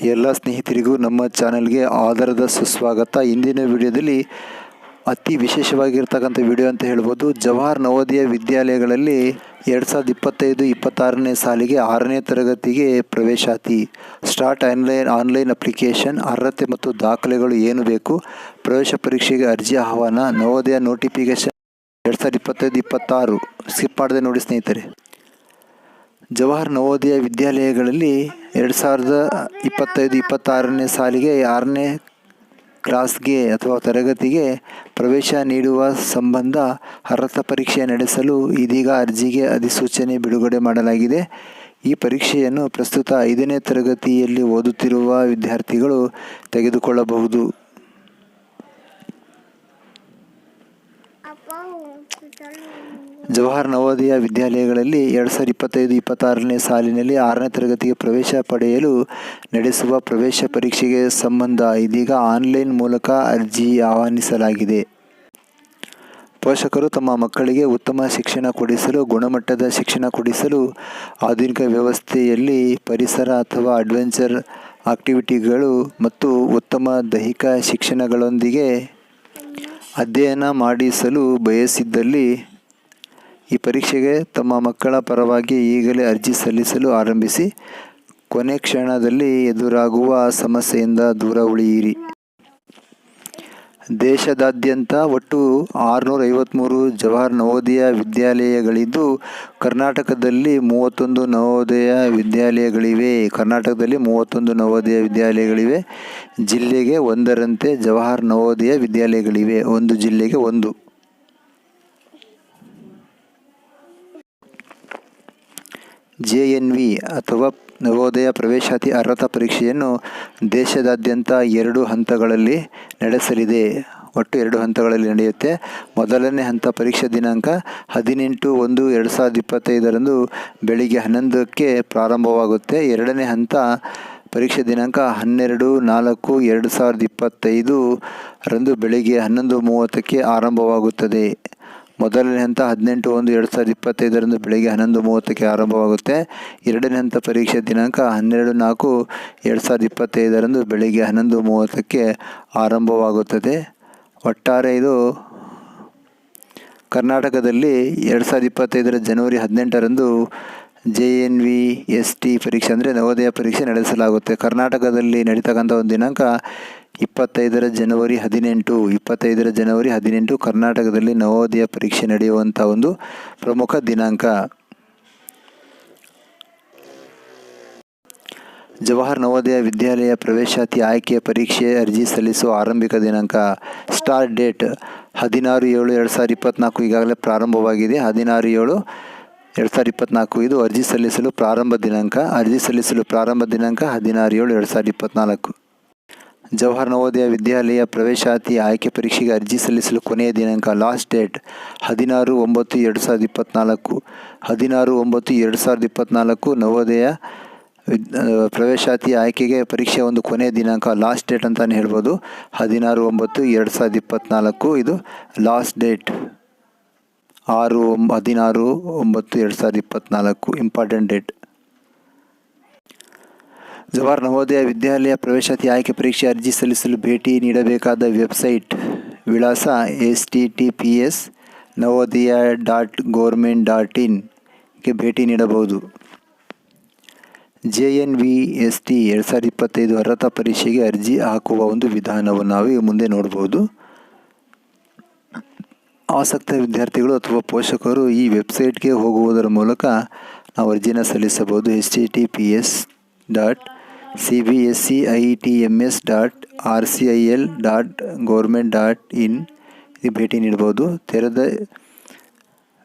ಎಲ್ಲ ಸ್ನೇಹಿತರಿಗೂ ನಮ್ಮ ಚಾನೆಲ್ಗೆ ಆಧಾರದ ಸುಸ್ವಾಗತ. ಇಂದಿನ ವಿಡಿಯೋದಲ್ಲಿ ಅತಿ ವಿಶೇಷವಾಗಿರ್ತಕ್ಕಂಥ ವಿಡಿಯೋ ಅಂತ ಹೇಳ್ಬೋದು. ಜವಾಹರ್ ನವೋದಯ ವಿದ್ಯಾಲಯಗಳಲ್ಲಿ ಎರಡು ಸಾವಿರದ ಇಪ್ಪತ್ತೈದು ಇಪ್ಪತ್ತಾರನೇ ಸಾಲಿಗೆ ಆರನೇ ತರಗತಿಗೆ ಪ್ರವೇಶಾತಿ ಸ್ಟಾರ್ಟ್ ಆನ್ಲೈನ್ ಆನ್ಲೈನ್ ಅಪ್ಲಿಕೇಶನ್, ಅರ್ಹತೆ ಮತ್ತು ದಾಖಲೆಗಳು ಏನು ಬೇಕು? ಪ್ರವೇಶ ಪರೀಕ್ಷೆಗೆ ಅರ್ಜಿ, ಆಹ್ವಾನ, ನವೋದಯ ನೋಟಿಫಿಕೇಶನ್ ಎರಡು ಸಾವಿರದ ಇಪ್ಪತ್ತೈದು, ಇಪ್ಪತ್ತಾರು. ಸ್ಕಿಪ್ ಮಾಡದೆ ನೋಡಿ ಸ್ನೇಹಿತರೆ. ಜವಾಹರ್ ನವೋದಯ ವಿದ್ಯಾಲಯಗಳಲ್ಲಿ ಎರಡು ಸಾವಿರದ ಇಪ್ಪತ್ತೈದು, ಇಪ್ಪತ್ತಾರನೇ ಸಾಲಿಗೆ ಆರನೇ ಕ್ಲಾಸ್ಗೆ ಅಥವಾ ತರಗತಿಗೆ ಪ್ರವೇಶ ನೀಡುವ ಸಂಬಂಧ ಅರ್ಹತಾ ಪರೀಕ್ಷೆ ನಡೆಸಲು ಇದೀಗ ಅರ್ಜಿಗೆ ಅಧಿಸೂಚನೆ ಬಿಡುಗಡೆ ಮಾಡಲಾಗಿದೆ. ಈ ಪರೀಕ್ಷೆಯನ್ನು ಪ್ರಸ್ತುತ ಐದನೇ ತರಗತಿಯಲ್ಲಿ ಓದುತ್ತಿರುವ ವಿದ್ಯಾರ್ಥಿಗಳು ತೆಗೆದುಕೊಳ್ಳಬಹುದು. ಜವಾಹರ್ ನವೋದಯ ವಿದ್ಯಾಲಯಗಳಲ್ಲಿ ಎರಡು ಸಾವಿರದ ಇಪ್ಪತ್ತೈದು, ಇಪ್ಪತ್ತಾರನೇ ಸಾಲಿನಲ್ಲಿ ಆರನೇ ತರಗತಿಗೆ ಪ್ರವೇಶ ಪಡೆಯಲು ನಡೆಸುವ ಪ್ರವೇಶ ಪರೀಕ್ಷೆಗೆ ಸಂಬಂಧ ಇದೀಗ ಆನ್ಲೈನ್ ಮೂಲಕ ಅರ್ಜಿ ಆಹ್ವಾನಿಸಲಾಗಿದೆ. ಪೋಷಕರು ತಮ್ಮ ಮಕ್ಕಳಿಗೆ ಉತ್ತಮ ಶಿಕ್ಷಣ ಕೊಡಿಸಲು, ಗುಣಮಟ್ಟದ ಶಿಕ್ಷಣ ಕೊಡಿಸಲು, ಆಧುನಿಕ ವ್ಯವಸ್ಥೆಯಲ್ಲಿ ಪರಿಸರ ಅಥವಾ ಅಡ್ವೆಂಚರ್ ಆಕ್ಟಿವಿಟಿಗಳು ಮತ್ತು ಉತ್ತಮ ದೈಹಿಕ ಶಿಕ್ಷಣಗಳೊಂದಿಗೆ ಅಧ್ಯಯನ ಮಾಡಿಸಲು ಬಯಸಿದ್ದಲ್ಲಿ ಈ ಪರೀಕ್ಷೆಗೆ ತಮ್ಮ ಮಕ್ಕಳ ಪರವಾಗಿ ಈಗಲೇ ಅರ್ಜಿ ಸಲ್ಲಿಸಲು ಆರಂಭಿಸಿ, ಕೊನೆ ಕ್ಷಣದಲ್ಲಿ ಎದುರಾಗುವ ಸಮಸ್ಯೆಯಿಂದ ದೂರ ಉಳಿಯಿರಿ. ದೇಶದಾದ್ಯಂತ ಒಟ್ಟು ಆರುನೂರ ಐವತ್ತ್ಮೂರು ಜವಾಹರ್ ನವೋದಯ ವಿದ್ಯಾಲಯಗಳಿದ್ದು, ಕರ್ನಾಟಕದಲ್ಲಿ ಮೂವತ್ತೊಂದು ನವೋದಯ ವಿದ್ಯಾಲಯಗಳಿವೆ. ಕರ್ನಾಟಕದಲ್ಲಿ ಮೂವತ್ತೊಂದು ನವೋದಯ ವಿದ್ಯಾಲಯಗಳಿವೆ. ಜಿಲ್ಲೆಗೆ ಒಂದರಂತೆ ಜವಾಹರ್ ನವೋದಯ ವಿದ್ಯಾಲಯಗಳಿವೆ. ಒಂದು ಜಿಲ್ಲೆಗೆ ಒಂದು. ಜೆ ಎನ್ ವಿ ಅಥವಾ ನವೋದಯ ಪ್ರವೇಶಾತಿ ಅರ್ಹತಾ ಪರೀಕ್ಷೆಯನ್ನು ದೇಶದಾದ್ಯಂತ ಎರಡು ಹಂತಗಳಲ್ಲಿ ನಡೆಸಲಿದೆ. ಒಟ್ಟು ಎರಡು ಹಂತಗಳಲ್ಲಿ ನಡೆಯುತ್ತೆ. ಮೊದಲನೇ ಹಂತ ಪರೀಕ್ಷಾ ದಿನಾಂಕ ಹದಿನೆಂಟು ಒಂದು ಎರಡು ಸಾವಿರದ ಇಪ್ಪತ್ತೈದರಂದು ಬೆಳಿಗ್ಗೆ ಹನ್ನೊಂದಕ್ಕೆ ಪ್ರಾರಂಭವಾಗುತ್ತೆ. ಎರಡನೇ ಹಂತ ಪರೀಕ್ಷೆ ದಿನಾಂಕ ಹನ್ನೆರಡು ನಾಲ್ಕು ಎರಡು ಸಾವಿರದ ಇಪ್ಪತ್ತೈದು ರಂದು ಬೆಳಿಗ್ಗೆ ಹನ್ನೊಂದು ಮೂವತ್ತಕ್ಕೆ ಆರಂಭವಾಗುತ್ತದೆ. ಮೊದಲನೇ ಹಂತ ಹದಿನೆಂಟು ಒಂದು ಎರಡು ಸಾವಿರದ ಇಪ್ಪತ್ತೈದರಂದು ಬೆಳಗ್ಗೆ ಹನ್ನೊಂದು ಮೂವತ್ತಕ್ಕೆ ಆರಂಭವಾಗುತ್ತೆ. ಎರಡನೇ ಹಂತ ಪರೀಕ್ಷೆ ದಿನಾಂಕ ಹನ್ನೆರಡು ನಾಲ್ಕು ಎರಡು ಸಾವಿರದ ಇಪ್ಪತ್ತೈದರಂದು ಬೆಳಗ್ಗೆ ಹನ್ನೊಂದು ಮೂವತ್ತಕ್ಕೆ ಆರಂಭವಾಗುತ್ತದೆ. ಒಟ್ಟಾರೆ ಇದು ಕರ್ನಾಟಕದಲ್ಲಿ ಎರಡು ಸಾವಿರದ ಇಪ್ಪತ್ತೈದರ ಜನವರಿ ಹದಿನೆಂಟರಂದು J N V S T ಪರೀಕ್ಷೆ ಅಂದರೆ ನವೋದಯ ಪರೀಕ್ಷೆ ನಡೆಸಲಾಗುತ್ತೆ. ಕರ್ನಾಟಕದಲ್ಲಿ ನಡೀತಕ್ಕಂಥ ಒಂದು ದಿನಾಂಕ ಇಪ್ಪತ್ತೈದರ ಜನವರಿ ಹದಿನೆಂಟು. ಇಪ್ಪತ್ತೈದರ ಜನವರಿ ಹದಿನೆಂಟು ಕರ್ನಾಟಕದಲ್ಲಿ ನವೋದಯ ಪರೀಕ್ಷೆ ನಡೆಯುವಂಥ ಒಂದು ಪ್ರಮುಖ ದಿನಾಂಕ. ಜವಾಹರ್ ನವೋದಯ ವಿದ್ಯಾಲಯ ಪ್ರವೇಶಾತಿ ಆಯ್ಕೆಯ ಪರೀಕ್ಷೆ ಅರ್ಜಿ ಸಲ್ಲಿಸುವ ಆರಂಭಿಕ ದಿನಾಂಕ. ಸ್ಟಾರ್ಟ್ ಡೇಟ್ ಹದಿನಾರು ಏಳು ಎರಡು ಸಾವಿರದ ಇಪ್ಪತ್ತ್ನಾಲ್ಕು ಈಗಾಗಲೇ ಪ್ರಾರಂಭವಾಗಿದೆ. ಹದಿನಾರು ಏಳು ಎರಡು ಸಾವಿರದ ಇಪ್ಪತ್ತ್ನಾಲ್ಕು ಇದು ಅರ್ಜಿ ಸಲ್ಲಿಸಲು ಪ್ರಾರಂಭ ದಿನಾಂಕ. ಅರ್ಜಿ ಸಲ್ಲಿಸಲು ಪ್ರಾರಂಭ ದಿನಾಂಕ ಹದಿನಾರು ಏಳು ಎರಡು ಸಾವಿರದ ಇಪ್ಪತ್ತ್ನಾಲ್ಕು ಜವಾಹರ್ ನವೋದಯ ವಿದ್ಯಾಲಯ ಪ್ರವೇಶಾತಿ ಆಯ್ಕೆ ಪರೀಕ್ಷೆಗೆ ಅರ್ಜಿ ಸಲ್ಲಿಸಲು ಕೊನೆಯ ದಿನಾಂಕ ಲಾಸ್ಟ್ ಡೇಟ್ ಹದಿನಾರು ಒಂಬತ್ತು ಎರಡು ಸಾವಿರದ ಇಪ್ಪತ್ತ್ನಾಲ್ಕು ಹದಿನಾರು ಒಂಬತ್ತು ಎರಡು ಸಾವಿರದ ಇಪ್ಪತ್ತ್ನಾಲ್ಕು ನವೋದಯ ವಿದ್ ಪ್ರವೇಶಾತಿ ಆಯ್ಕೆಗೆ ಪರೀಕ್ಷೆ ಒಂದು ಕೊನೆಯ ದಿನಾಂಕ ಲಾಸ್ಟ್ ಡೇಟ್ ಅಂತಲೇ ಹೇಳ್ಬೋದು. ಹದಿನಾರು ಒಂಬತ್ತು ಎರಡು ಸಾವಿರದ ಇಪ್ಪತ್ತ್ನಾಲ್ಕು ಇದು ಲಾಸ್ಟ್ ಡೇಟ್. ಆರು ಒಂಬ ಹದಿನಾರು, ಒಂಬತ್ತು, ಎರಡು ಸಾವಿರದ ಇಪ್ಪತ್ತ್ನಾಲ್ಕು ಇಂಪಾರ್ಟೆಂಟ್ ಡೇಟ್ ಜವಾಹರ್ ನವೋದಯ ವಿದ್ಯಾಲಯ ಪ್ರವೇಶಾತಿ ಆಯ್ಕೆ ಪರೀಕ್ಷೆ ಅರ್ಜಿ ಸಲ್ಲಿಸಲು ಭೇಟಿ ನೀಡಬೇಕಾದ ವೆಬ್ಸೈಟ್ ವಿಳಾಸ S T T P S Navodaya dot government dot ಇನ್ಗೆ ಭೇಟಿ ನೀಡಬಹುದು. J N V S T ಎರಡು ಸಾವಿರದ ಇಪ್ಪತ್ತೈದು ಅರ್ಹತಾ ಪರೀಕ್ಷೆಗೆ ಅರ್ಜಿ ಹಾಕುವ ಒಂದು ವಿಧಾನವನ್ನು ನಾವು ಮುಂದೆ ನೋಡ್ಬೋದು. ಆಸಕ್ತ ವಿದ್ಯಾರ್ಥಿಗಳು ಅಥವಾ ಪೋಷಕರು ಈ ವೆಬ್ಸೈಟ್ಗೆ ಹೋಗುವುದರ ಮೂಲಕ ನಾವು ಅರ್ಜಿನ ಸಲ್ಲಿಸಬಹುದು. H T T P S dot C B S C I T M S dot R C I L dot government dot in ಭೇಟಿ ನೀಡ್ಬೋದು ತೆರೆದ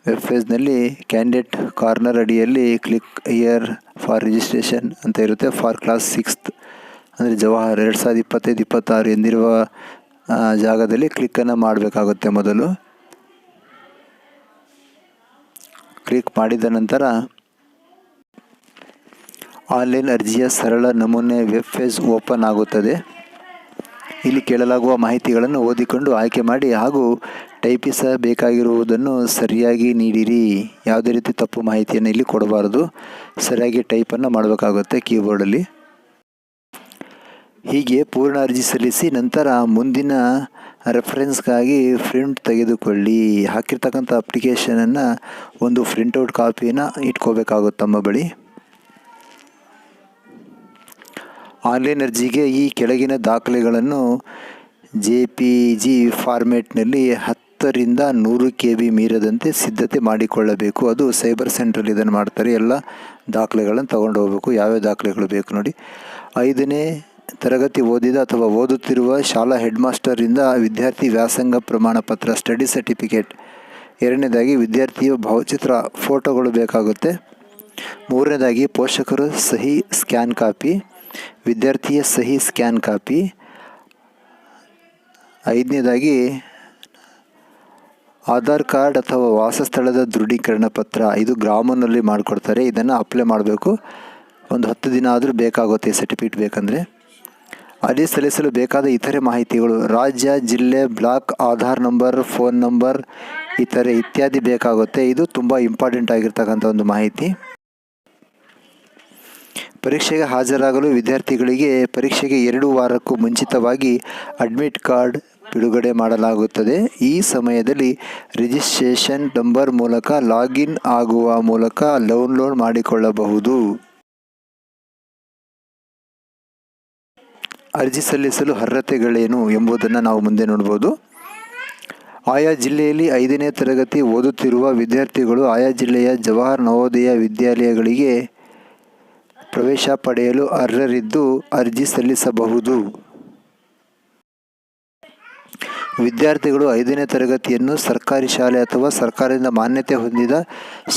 ವೆಬ್ಸೈಟ್ನಲ್ಲಿ ಕ್ಯಾಂಡಿಡೇಟ್ ಕಾರ್ನರ್ ಅಡಿಯಲ್ಲಿ ಕ್ಲಿಕ್ ಇಯರ್ ಫಾರ್ ರಿಜಿಸ್ಟ್ರೇಷನ್ ಅಂತ ಇರುತ್ತೆ. ಫಾರ್ ಕ್ಲಾಸ್ ಸಿಕ್ಸ್ತ್ ಅಂದರೆ ಜವಾಹರ್ ಎರಡು ಸಾವಿರದ ಇಪ್ಪತ್ತೈದು, ಇಪ್ಪತ್ತಾರು ಎಂದಿರುವ ಜಾಗದಲ್ಲಿ ಕ್ಲಿಕ್ಕನ್ನು ಮಾಡಬೇಕಾಗುತ್ತೆ ಮೊದಲು. ಕ್ಲಿಕ್ ಮಾಡಿದ ನಂತರ ಆನ್ಲೈನ್ ಅರ್ಜಿಯ ಸರಳ ನಮೂನೆ ವೆಬ್ ಪೇಜ್ ಓಪನ್ ಆಗುತ್ತದೆ. ಇಲ್ಲಿ ಕೇಳಲಾಗುವ ಮಾಹಿತಿಗಳನ್ನು ಓದಿಕೊಂಡು ಆಯ್ಕೆ ಮಾಡಿ ಹಾಗೂ ಟೈಪಿಸಬೇಕಾಗಿರುವುದನ್ನು ಸರಿಯಾಗಿ ನೀಡಿರಿ. ಯಾವುದೇ ರೀತಿ ತಪ್ಪು ಮಾಹಿತಿಯನ್ನು ಇಲ್ಲಿ ಕೊಡಬಾರದು. ಸರಿಯಾಗಿ ಟೈಪನ್ನು ಮಾಡಬೇಕಾಗುತ್ತೆ ಕೀಬೋರ್ಡಲ್ಲಿ. ಹೀಗೆ ಪೂರ್ಣ ಅರ್ಜಿ ಸಲ್ಲಿಸಿ ನಂತರ ಮುಂದಿನ ರೆಫರೆನ್ಸ್ಗಾಗಿ ಪ್ರಿಂಟ್ ತೆಗೆದುಕೊಳ್ಳಿ. ಹಾಕಿರ್ತಕ್ಕಂಥ ಅಪ್ಲಿಕೇಶನನ್ನು ಒಂದು ಪ್ರಿಂಟೌಟ್ ಕಾಪಿನ ಇಟ್ಕೋಬೇಕಾಗುತ್ತೆ ತಮ್ಮ ಬಳಿ. ಆನ್ಲೈನ್ ಅರ್ಜಿಗೆ ಈ ಕೆಳಗಿನ ದಾಖಲೆಗಳನ್ನು ಜೆ ಪಿ ಜಿ ಫಾರ್ಮೆಟ್ನಲ್ಲಿ ಹತ್ತರಿಂದ ನೂರು ಕೆ ಬಿ ಮೀರದಂತೆ ಸಿದ್ಧತೆ ಮಾಡಿಕೊಳ್ಳಬೇಕು. ಅದು ಸೈಬರ್ ಸೆಂಟ್ರಲ್ಲಿ ಇದನ್ನು ಮಾಡ್ತಾರೆ. ಎಲ್ಲ ದಾಖಲೆಗಳನ್ನು ತಗೊಂಡು ಹೋಗಬೇಕು. ಯಾವ್ಯಾವ ದಾಖಲೆಗಳು ಬೇಕು ನೋಡಿ. ಐದನೇ ತರಗತಿ ಓದಿದ ಅಥವಾ ಓದುತ್ತಿರುವ ಶಾಲಾ ಹೆಡ್ ಮಾಸ್ಟರಿಂದ ವಿದ್ಯಾರ್ಥಿ ವ್ಯಾಸಂಗ ಪ್ರಮಾಣ ಪತ್ರ ಸ್ಟಡಿ ಸರ್ಟಿಫಿಕೇಟ್. ಎರಡನೇದಾಗಿ ವಿದ್ಯಾರ್ಥಿಯ ಭಾವಚಿತ್ರ ಫೋಟೋಗಳು ಬೇಕಾಗುತ್ತೆ. ಮೂರನೇದಾಗಿ ಪೋಷಕರು ಸಹಿ ಸ್ಕ್ಯಾನ್ ಕಾಪಿ, ವಿದ್ಯಾರ್ಥಿಯ ಸಹಿ ಸ್ಕ್ಯಾನ್ ಕಾಪಿ. ಐದನೇದಾಗಿ ಆಧಾರ್ ಕಾರ್ಡ್ ಅಥವಾ ವಾಸಸ್ಥಳದ ದೃಢೀಕರಣ ಪತ್ರ, ಇದು ಗ್ರಾಮನಲ್ಲಿ ಮಾಡಿಕೊಡ್ತಾರೆ, ಇದನ್ನು ಅಪ್ಲೈ ಮಾಡಬೇಕು. ಒಂದು ಹತ್ತು ದಿನ ಆದರೂ ಬೇಕಾಗುತ್ತೆ ಸರ್ಟಿಫಿಕೇಟ್ ಬೇಕಂದರೆ. ಅರ್ಜಿ ಸಲ್ಲಿಸಲು ಬೇಕಾದ ಇತರೆ ಮಾಹಿತಿಗಳು, ರಾಜ್ಯ, ಜಿಲ್ಲೆ, block, Aadhaar number, phone number ಇತರೆ ಇತ್ಯಾದಿ ಬೇಕಾಗುತ್ತೆ. ಇದು ತುಂಬ ಇಂಪಾರ್ಟೆಂಟ್ ಆಗಿರ್ತಕ್ಕಂಥ ಒಂದು ಮಾಹಿತಿ. ಪರೀಕ್ಷೆಗೆ ಹಾಜರಾಗಲು ವಿದ್ಯಾರ್ಥಿಗಳಿಗೆ ಪರೀಕ್ಷೆಗೆ ಎರಡು ವಾರಕ್ಕೂ ಮುಂಚಿತವಾಗಿ ಅಡ್ಮಿಟ್ ಕಾರ್ಡ್ ಬಿಡುಗಡೆ ಮಾಡಲಾಗುತ್ತದೆ. ಈ ಸಮಯದಲ್ಲಿ ರಿಜಿಸ್ಟ್ರೇಷನ್ ನಂಬರ್ ಮೂಲಕ ಲಾಗಿನ್ ಆಗುವ ಮೂಲಕ ಡೌನ್ಲೋಡ್ ಮಾಡಿಕೊಳ್ಳಬಹುದು. ಅರ್ಜಿ ಸಲ್ಲಿಸಲು ಅರ್ಹತೆಗಳೇನು ಎಂಬುದನ್ನು ನಾವು ಮುಂದೆ ನೋಡ್ಬೋದು. ಆಯಾ ಜಿಲ್ಲೆಯಲ್ಲಿ ಐದನೇ ತರಗತಿ ಓದುತ್ತಿರುವ ವಿದ್ಯಾರ್ಥಿಗಳು ಆಯಾ ಜಿಲ್ಲೆಯ ಜವಾಹರ್ ನವೋದಯ ವಿದ್ಯಾಲಯಗಳಿಗೆ ಪ್ರವೇಶ ಪಡೆಯಲು ಅರ್ಹರಿದ್ದು ಅರ್ಜಿ ಸಲ್ಲಿಸಬಹುದು. ವಿದ್ಯಾರ್ಥಿಗಳು ಐದನೇ ತರಗತಿಯನ್ನು ಸರ್ಕಾರಿ ಶಾಲೆ ಅಥವಾ ಸರ್ಕಾರದಿಂದ ಮಾನ್ಯತೆ ಹೊಂದಿದ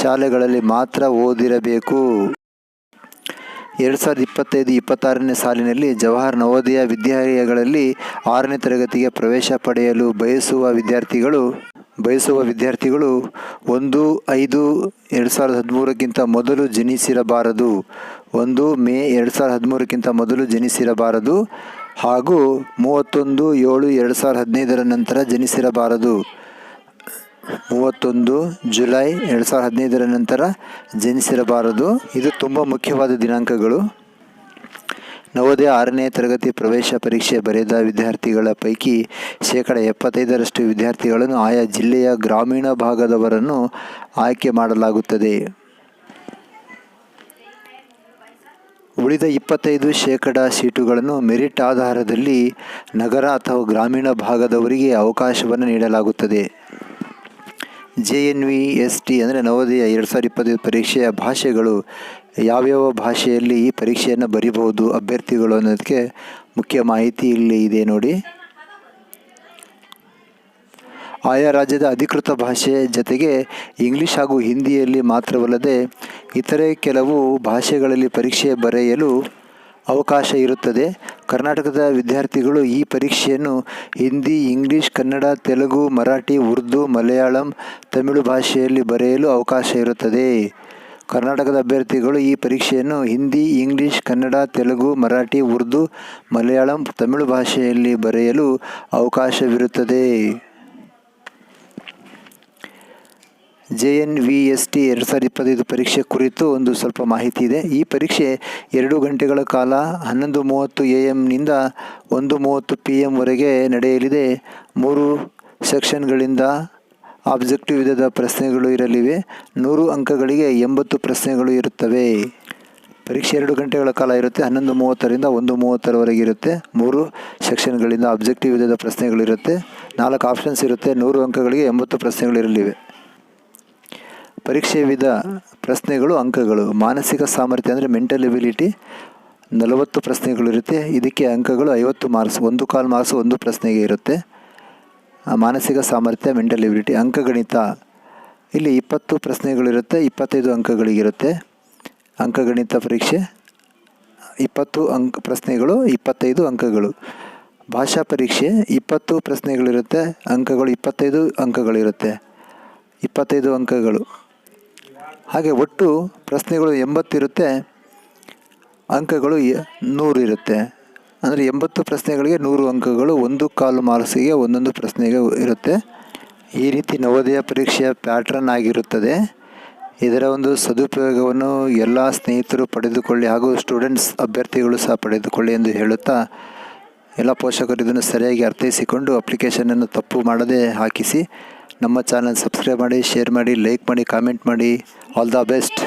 ಶಾಲೆಗಳಲ್ಲಿ ಮಾತ್ರ ಓದಿರಬೇಕು. ಎರಡು ಸಾವಿರದ ಇಪ್ಪತ್ತೈದು, ಇಪ್ಪತ್ತಾರನೇ ಸಾಲಿನಲ್ಲಿ ಜವಾಹರ್ ನವೋದಯ ವಿದ್ಯಾಲಯಗಳಲ್ಲಿ ಆರನೇ ತರಗತಿಗೆ ಪ್ರವೇಶ ಪಡೆಯಲು ಬಯಸುವ ವಿದ್ಯಾರ್ಥಿಗಳು ಬಯಸುವ ವಿದ್ಯಾರ್ಥಿಗಳು ಒಂದು, ಐದು, ಎರಡು ಸಾವಿರದ ಹದಿಮೂರಕ್ಕಿಂತ ಮೊದಲು ಜನಿಸಿರಬಾರದು. ಒಂದು, ಮೇ ಎರಡು ಸಾವಿರದ ಹದಿಮೂರಕ್ಕಿಂತ ಮೊದಲು ಜನಿಸಿರಬಾರದು ಹಾಗೂ ಮೂವತ್ತೊಂದು, ಏಳು, ಎರಡು ಸಾವಿರದ ಹದಿನೈದರ ನಂತರ ಜನಿಸಿರಬಾರದು. ಮೂವತ್ತೊಂದು ಜುಲೈ ಎರಡು ಸಾವಿರದ ಹದಿನೈದರ ನಂತರ ಜನಿಸಿರಬಾರದು. ಇದು ತುಂಬ ಮುಖ್ಯವಾದ ದಿನಾಂಕಗಳು. ನವೋದಯ ಆರನೇ ತರಗತಿ ಪ್ರವೇಶ ಪರೀಕ್ಷೆ ಬರೆದ ವಿದ್ಯಾರ್ಥಿಗಳ ಪೈಕಿ ಶೇಕಡ ಎಪ್ಪತ್ತೈದರಷ್ಟು ವಿದ್ಯಾರ್ಥಿಗಳನ್ನು ಆಯಾ ಜಿಲ್ಲೆಯ ಗ್ರಾಮೀಣ ಭಾಗದವರನ್ನು ಆಯ್ಕೆ ಮಾಡಲಾಗುತ್ತದೆ. ಉಳಿದ ಇಪ್ಪತ್ತೈದು ಶೇಕಡ ಸೀಟುಗಳನ್ನು ಮೆರಿಟ್ ಆಧಾರದಲ್ಲಿ ನಗರ ಅಥವಾ ಗ್ರಾಮೀಣ ಭಾಗದವರಿಗೆ ಅವಕಾಶವನ್ನು ನೀಡಲಾಗುತ್ತದೆ. J N V S T ಅಂದರೆ ನವೋದಯ ಎರಡು ಸಾವಿರದ ಇಪ್ಪತ್ತೈದು ಪರೀಕ್ಷೆಯ ಭಾಷೆಗಳು. ಯಾವ್ಯಾವ ಭಾಷೆಯಲ್ಲಿ ಈ ಪರೀಕ್ಷೆಯನ್ನು ಬರಿಬಹುದು ಅಭ್ಯರ್ಥಿಗಳು ಅನ್ನೋದಕ್ಕೆ ಮುಖ್ಯ ಮಾಹಿತಿ ಇಲ್ಲಿ ಇದೆ ನೋಡಿ. ಆಯಾ ರಾಜ್ಯದ ಅಧಿಕೃತ ಭಾಷೆ ಜೊತೆಗೆ ಇಂಗ್ಲಿಷ್ ಹಾಗೂ ಹಿಂದಿಯಲ್ಲಿ ಮಾತ್ರವಲ್ಲದೆ ಇತರೆ ಕೆಲವು ಭಾಷೆಗಳಲ್ಲಿ ಪರೀಕ್ಷೆ ಬರೆಯಲು ಅವಕಾಶ ಇರುತ್ತದೆ. ಕರ್ನಾಟಕದ ವಿದ್ಯಾರ್ಥಿಗಳು ಈ ಪರೀಕ್ಷೆಯನ್ನು ಹಿಂದಿ, ಇಂಗ್ಲಿಷ್, ಕನ್ನಡ, ತೆಲುಗು, ಮರಾಠಿ, ಉರ್ದು, ಮಲಯಾಳಂ, ತಮಿಳು ಭಾಷೆಯಲ್ಲಿ ಬರೆಯಲು ಅವಕಾಶ ಇರುತ್ತದೆ. ಕರ್ನಾಟಕದ ಅಭ್ಯರ್ಥಿಗಳು ಈ ಪರೀಕ್ಷೆಯನ್ನು ಹಿಂದಿ, ಇಂಗ್ಲಿಷ್, ಕನ್ನಡ, ತೆಲುಗು, ಮರಾಠಿ, ಉರ್ದು, ಮಲಯಾಳಂ, ತಮಿಳು ಭಾಷೆಯಲ್ಲಿ ಬರೆಯಲು ಅವಕಾಶವಿರುತ್ತದೆ. J N V S T ಎರಡು ಸಾವಿರದ ಇಪ್ಪತ್ತೈದು ಪರೀಕ್ಷೆ ಕುರಿತು ಒಂದು ಸ್ವಲ್ಪ ಮಾಹಿತಿ ಇದೆ. ಈ ಪರೀಕ್ಷೆ ಎರಡು ಗಂಟೆಗಳ ಕಾಲ ಹನ್ನೊಂದು ಮೂವತ್ತು ಎ ಎಮ್ನಿಂದ ಒಂದು ಮೂವತ್ತು ಪಿ ಎಮ್ವರೆಗೆ ನಡೆಯಲಿದೆ. ಮೂರು ಸೆಕ್ಷನ್ಗಳಿಂದ ಆಬ್ಜೆಕ್ಟಿವ್ ವಿಧದ ಪ್ರಶ್ನೆಗಳು ಇರಲಿವೆ. ನೂರು ಅಂಕಗಳಿಗೆ ಎಂಬತ್ತು ಪ್ರಶ್ನೆಗಳು ಇರುತ್ತವೆ. ಪರೀಕ್ಷೆ ಎರಡು ಗಂಟೆಗಳ ಕಾಲ ಇರುತ್ತೆ. ಹನ್ನೊಂದು ಮೂವತ್ತರಿಂದ ಒಂದು ಮೂವತ್ತರವರೆಗೆ ಇರುತ್ತೆ. ಮೂರು ಸೆಕ್ಷನ್ಗಳಿಂದ ಆಬ್ಜೆಕ್ಟಿವ್ ವಿಧದ ಪ್ರಶ್ನೆಗಳಿರುತ್ತೆ ನಾಲ್ಕು ಆಪ್ಷನ್ಸ್ ಇರುತ್ತೆ. ನೂರು ಅಂಕಗಳಿಗೆ ಎಂಬತ್ತು ಪ್ರಶ್ನೆಗಳಿರಲಿವೆ ಪರೀಕ್ಷೆ ವಿಧ ಪ್ರಶ್ನೆಗಳು, ಅಂಕಗಳು. ಮಾನಸಿಕ ಸಾಮರ್ಥ್ಯ ಅಂದರೆ ಮೆಂಟಲ್ ಎಬಿಲಿಟಿ ನಲವತ್ತು ಪ್ರಶ್ನೆಗಳು ಇರುತ್ತೆ. ಇದಕ್ಕೆ ಅಂಕಗಳು ಐವತ್ತು ಮಾರ್ಕ್ಸ್ ಒಂದು ಕಾಲು ಮಾರ್ಕ್ಸ್ ಒಂದು ಪ್ರಶ್ನೆಗೆ ಇರುತ್ತೆ. ಮಾನಸಿಕ ಸಾಮರ್ಥ್ಯ ಮೆಂಟಲ್ ಎಬಿಲಿಟಿ ಅಂಕಗಣಿತ. ಇಲ್ಲಿ ಇಪ್ಪತ್ತು ಪ್ರಶ್ನೆಗಳಿರುತ್ತೆ ಇಪ್ಪತ್ತೈದು ಅಂಕಗಳಿಗಿರುತ್ತೆ ಅಂಕಗಣಿತ ಪರೀಕ್ಷೆ, ಇಪ್ಪತ್ತು ಅಂಕ ಪ್ರಶ್ನೆಗಳು, ಇಪ್ಪತ್ತೈದು ಅಂಕಗಳು. ಭಾಷಾ ಪರೀಕ್ಷೆ, ಇಪ್ಪತ್ತು ಪ್ರಶ್ನೆಗಳಿರುತ್ತೆ ಅಂಕಗಳು ಇಪ್ಪತ್ತೈದು ಅಂಕಗಳಿರುತ್ತೆ ಇಪ್ಪತ್ತೈದು ಅಂಕಗಳು. ಹಾಗೆ ಒಟ್ಟು ಪ್ರಶ್ನೆಗಳು ಎಂಬತ್ತಿರುತ್ತೆ, ಅಂಕಗಳು ನೂರು ಇರುತ್ತೆ. ಅಂದರೆ ಎಂಬತ್ತು ಪ್ರಶ್ನೆಗಳಿಗೆ ನೂರು ಅಂಕಗಳು ಒಂದು ಕಾಲು ಮಾರ್ಕ್ಸಿಗೆ ಒಂದೊಂದು ಪ್ರಶ್ನೆಗೆ ಇರುತ್ತೆ. ಈ ರೀತಿ ನವೋದಯ ಪರೀಕ್ಷೆಯ ಪ್ಯಾಟ್ರನ್ ಆಗಿರುತ್ತದೆ. ಇದರ ಒಂದು ಸದುಪಯೋಗವನ್ನು ಎಲ್ಲ ಸ್ನೇಹಿತರು ಪಡೆದುಕೊಳ್ಳಿ ಹಾಗೂ ಸ್ಟೂಡೆಂಟ್ಸ್ ಅಭ್ಯರ್ಥಿಗಳು ಸಹ ಪಡೆದುಕೊಳ್ಳಿ ಎಂದು ಹೇಳುತ್ತಾ ಎಲ್ಲ ಪೋಷಕರು ಇದನ್ನು ಸರಿಯಾಗಿ ಅರ್ಥೈಸಿಕೊಂಡು ಅಪ್ಲಿಕೇಶನನ್ನು ತಪ್ಪು ಮಾಡದೆ ಹಾಕಿಸಿ. ನಮ್ಮ ಚಾನಲ್ ಸಬ್ಸ್ಕ್ರೈಬ್ ಮಾಡಿ ಶೇರ್ ಮಾಡಿ ಲೈಕ್ ಮಾಡಿ ಕಾಮೆಂಟ್ ಮಾಡಿ. All the best